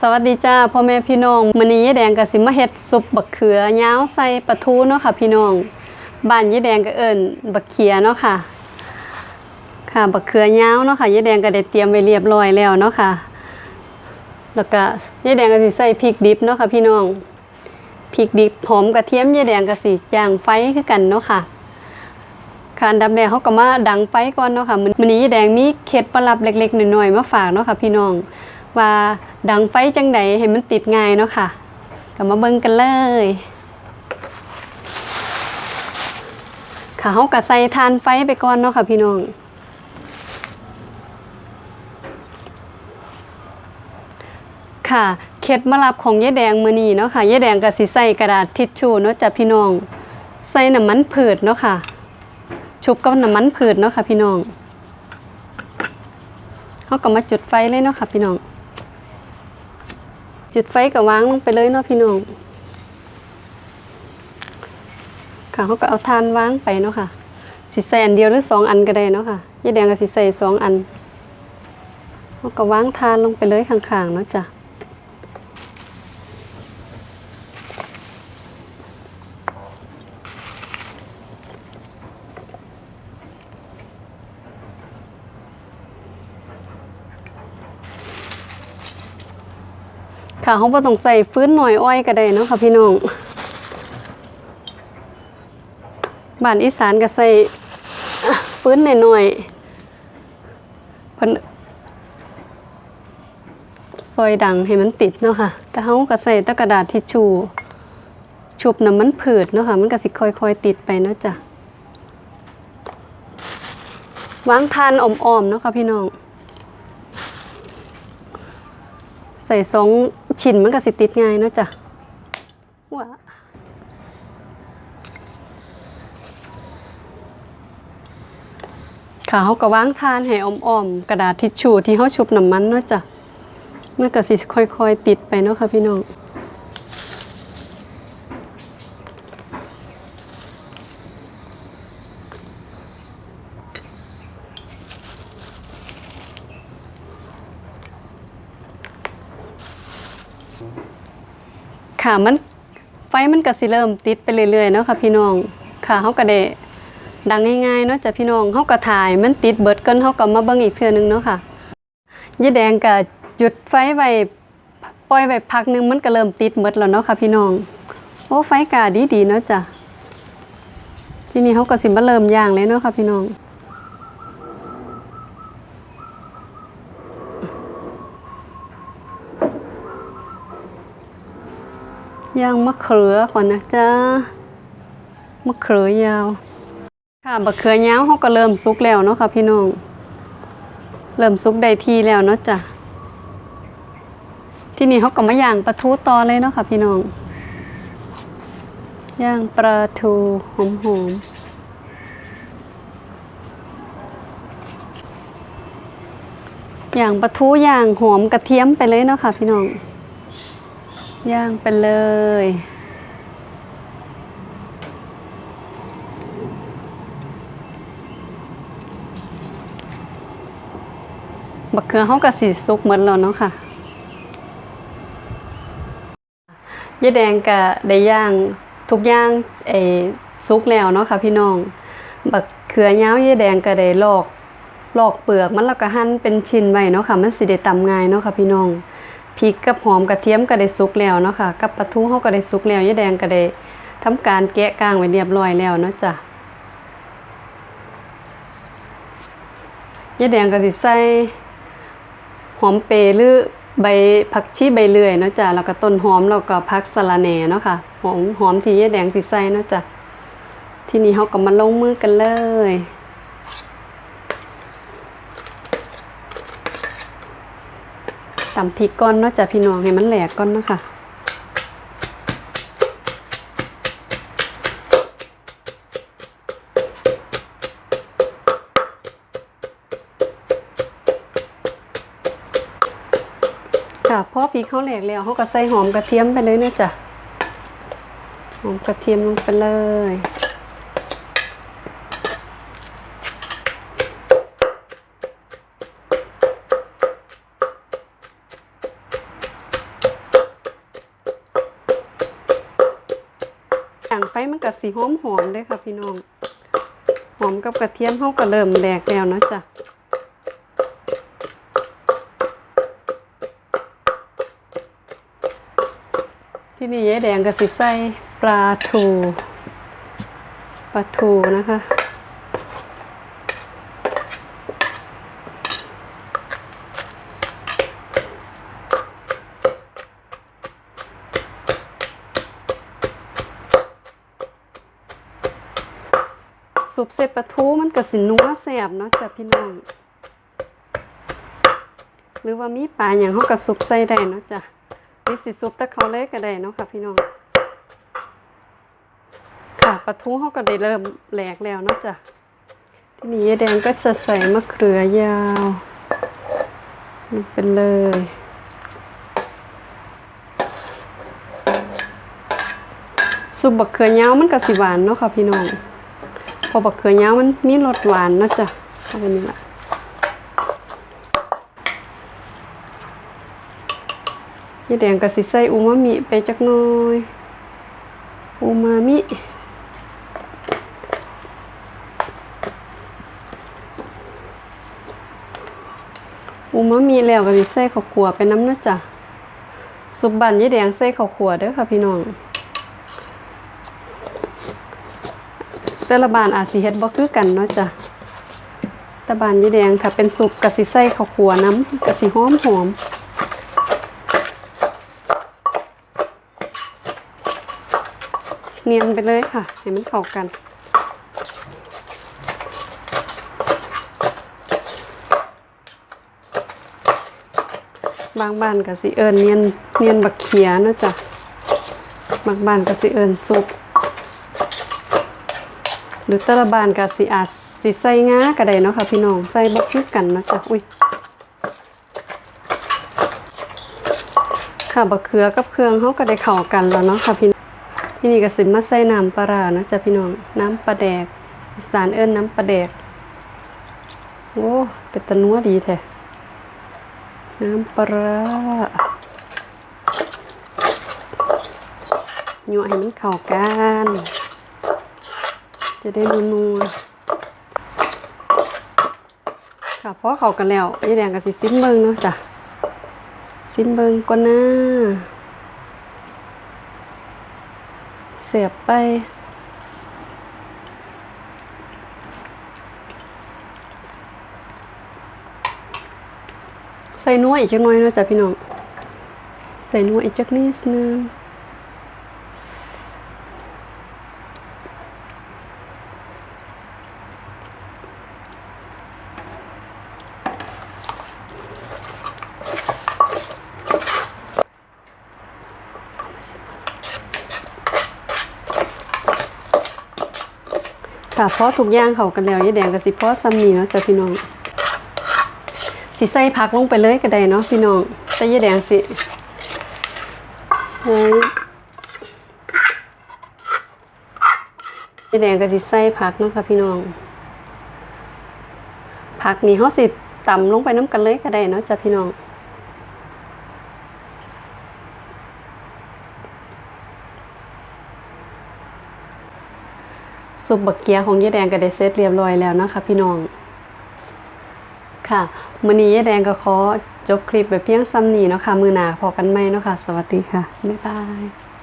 สวัสดีจ้าพ่อแม่พี่น้องมื้อนี้ยายแดงก็สิมาเฮ็ดซุปบักเขือยาวใส่ปลาทูเนาะค่ะพี่น้องบ้านยายแดงก็เอิ้นบักเขียเนาะค่ะ ค่ะบักเขือยาวเนาะค่ะยายแดงก็ได้เตรียมไว้เรียบร้อยแล้วเนาะค่ะ แล้วก็ยายแดงก็สิใส่พริกดิบเนาะค่ะพี่น้องพริกดิบหอมกระเทียมยายแดงก็สิย่างไฟคือกันเนาะค่ะค่ะดับแรกเขาก็มาดังไฟก่อนเนาะค่ะมื้อนี้ยายแดงมีเคล็ดประหลับเล็กๆน้อยๆมาฝากเนาะค่ะพี่น้อง ว่าดังไฟจังใดให้มันติดง่ายเนาะค่ะก็มาเบิ่งกันเลยค่ะเฮาก็ใส่ทานไฟไปก่อนเนาะค่ะพี่น้องค่ะเคล็ดมาลับของยายแดงมือนีเนาะค่ะยายแดงก็สิใส่กระดาษทิชชู่เนาะจ้ะพี่น้อง ใส่น้ำมันพืชเนาะค่ะ ชุบกับน้ำมันพืชเนาะค่ะพี่น้องเฮาก็มาจุดไฟเลยเนาะค่ะพี่น้อง จุดไฟกับวางลงไปเลยเนาะพี่น้องค่ะเขาก็เอาทานวางไปเนาะค่ะสิใส่อันเดียวหรือสองอันก็ได้เนาะค่ะยายแดงก็สิใส่สองอันเขาก็วางทานลงไปเลยข้างๆเนาะจ้ะ ค่ะเขาบ่ต้องใส่ฟื้นหน่อยอ้อยก็ได้เนาะค่ะพี่น้องบ้านอีสานก็ใส่ฟื้นหน่อยๆเพิ่นซอยดังให้มันติดเนาะค่ะ แต่เขาก็ใส่ตะกระดาษทิชชู่ชุบน้ำมันผืดเนาะค่ะ มันก็สิค่อยๆติดไปเนาะจ้ะวางทานอ่อมๆเนาะค่ะพี่น้อง ใส่สอง ชิ้นมันก็สิติดง่ายเนาะจ้ะว้าค่ะเขาก็วางทานให้อ่อมๆกระดาษทิชชู่ที่เขาชุบน้ำมันเนาะจ้ะมันก็สิค่อยๆติดไปเนาะค่ะพี่น้อง ค่ะมันไฟมันก็สิเริ่มติดไปเรื่อยๆเนาะค่ะพี่น้องค่ะเฮาก็ได้ดังง่ายๆเนาะจ้ะพี่น้องเฮาก็ถ่ายมันติดเบิดก่อนเฮาก็มาเบิ่งอีกเทื่อนึงเนาะค่ะยายแดงก็จุดไฟไว้ปล่อยไว้พักหนึงมันก็เริ่มติดหมดแล้วเนาะค่ะพี่น้องโอ้ไฟกาดีๆเนาะจ้ะทีนี้เฮาก็สิมาเริ่มย่างเลยเนาะค่ะพี่น้อง ย่างมะเขือก่อนนะจ๊ะมะเขือยาว ค่ะมะเขือยาวเขาก็เริ่มสุกแล้วเนาะค่ะพี่น้อง เริ่มสุกได้ทีแล้วเนาะจ้ะที่นี่เขาก็มาย่างปลาทูต่อเลยเนาะค่ะพี่น้อง ย่างปลาทูหอมๆย่างปลาทูย่างหอมกระเทียมไปเลยเนาะค่ะพี่น้อง ย่างไปเลย บักเขือเขากะสีสุกเหมือนแล้วเนาะค่ะยายแดงกะได้ย่างทุกอย่างเออสุกแล้วเนาะค่ะพี่น้อง บักเขือยาวยายแดงก็ได้ลอกลอกเปลือกมันแล้วก็หั่นเป็นชิ้นไว้เนาะค่ะ มันสิได้ตำง่ายเนาะค่ะพี่น้อง พริกกับหอมกระเทียมก็ได้สุกแล้วเนาะค่ะ กับปลาทูเฮาก็ได้สุกแล้วยายแดงก็ได้ทำการแกะกลางไว้เรียบร้อยแล้วเนาะจ้ะยายแดงก็สิใส่หอมเปรหรือใบผักชีใบเลื่อยเนาะจ้ะแล้วก็ต้นหอมแล้วก็ผักสะระแหน่เนาะค่ะหอมหอมที่ยายแดงสิใส่เนาะจ้ะทีนี้เฮาก็มาลงมือกันเลย ตำพริกก้อนเนาะจ้ะพี่น้องให้มันแหลกก้อนเนาะค่ะค่ะพอพริกเขาแหลกแล้วเขาก็ใส่หอมกระเทียมไปเลยเนะจ้ะหอมกระเทียมลงไปเลย ไปมันก็สีหอมหอมเด้ค่ะพี่น้อง หอมกับกระเทียมเขาก็เริ่มแดกแล้วเนาะจ้ะที่นี่ยายแดงก็สิใส่ปลาทูปลาทูนะคะ สุปเสร็จปลาทูมันก็สินัวแซ่บเนาะจ้ะพี่น้อง หรือว่ามีปลาอย่างเขาก็สุปใส่ได้เนาะจ้ะหรือสิสุปตะเขาเลยก็ได้เนาะค่ะพี่น้องค่ะปลาทูเขาก็ได้เริ่มแหลกแล้วเนาะจ้ะทีนี้แดงก็จะใส่มะเขือยาวลงไปเลยซุปบักเขือยาวมันก็สิหวานเนาะค่ะพี่น้อง พอบักเขือยาวมันมีรสหวานนะจ้ะเข้าไปนี่ละยายแดงก็สิใส่อูมามิไปจักหน่อยอูมามิอูมามิแล้วก็สิใส่ข้าวขัวไปน้ำนะจ้ะซุปบันยายแดงใส่ข้าวขัวเด้อค่ะพี่น้อง แต่ละบานอาจสิเฮ็ดบ่คือกันเนาะจ้ะตะบานยีแดงถ้าเป็นซุปกะสิใส่ข้าวคัวน้ำกะสิหอมหอมเนียนไปเลยค่ะ ให้มันเข้ากัน บางบ้านก็สิเอิ้นเนียนเนียนบักเขียเนาะจ้ะบางบ้านก็สิเอิ้นซุป หรือแตละบานก็สิอาจสิใส่งาก็ไดเนาะค่ะพี่น้องใส่บ่คือกันนะจ๊ะอุ้ยค่ะบักเขือกับเครื่องเฮาก็ได้เข้ากันแล้วเนาะค่ะพี่ที่นี่ก็สิมาใส่น้ำปลาร้านะจ๊ะพี่น้องน้ำปลาแดกสานเอิ้นน้ำปลาแดกโอ้เป็นตะนัวดีแท้น้ำปลาร้ายั่วให้มันเข้ากัน จะได้นัวๆค่ะเพราะเขากันแล้วยายแดงกับสิซิมเบิงเนาะจ้ะซิมเบิงก่อนนะเสียบไปใส่นัวอีกจักหน่อยเนาะจ้ะพี่น้อง ใส่นัวอีกจักนิดนึง ค่ะเพราะทุกอย่างเขากันแล้วยายแดงกับสิเพราะซ้ำนี่เนาะจ้ะพี่น้อง สิใส่ผักลงไปเลยก็ได้เนาะพี่น้องแต่ยายแดงสิใช้ยายแดงก็สิใส่ผักเนาะค่ะพี่น้อง ผักนี่เขาสิตำลงไปน้ำกันเลยก็ได้เนาะจ้ะพี่น้อง ซุปบักเกียของยายแดงก็ได้เสร็จเรียบร้อยแล้วนะคะพี่น้อง ค่ะมื้อนี้ยายแดงก็ขอจบคลิปไปเพียงซ้ำนี้เนาะค่ะ มือหนาพอกันไหมเนาะค่ะ สวัสดีค่ะ บ๊ายบาย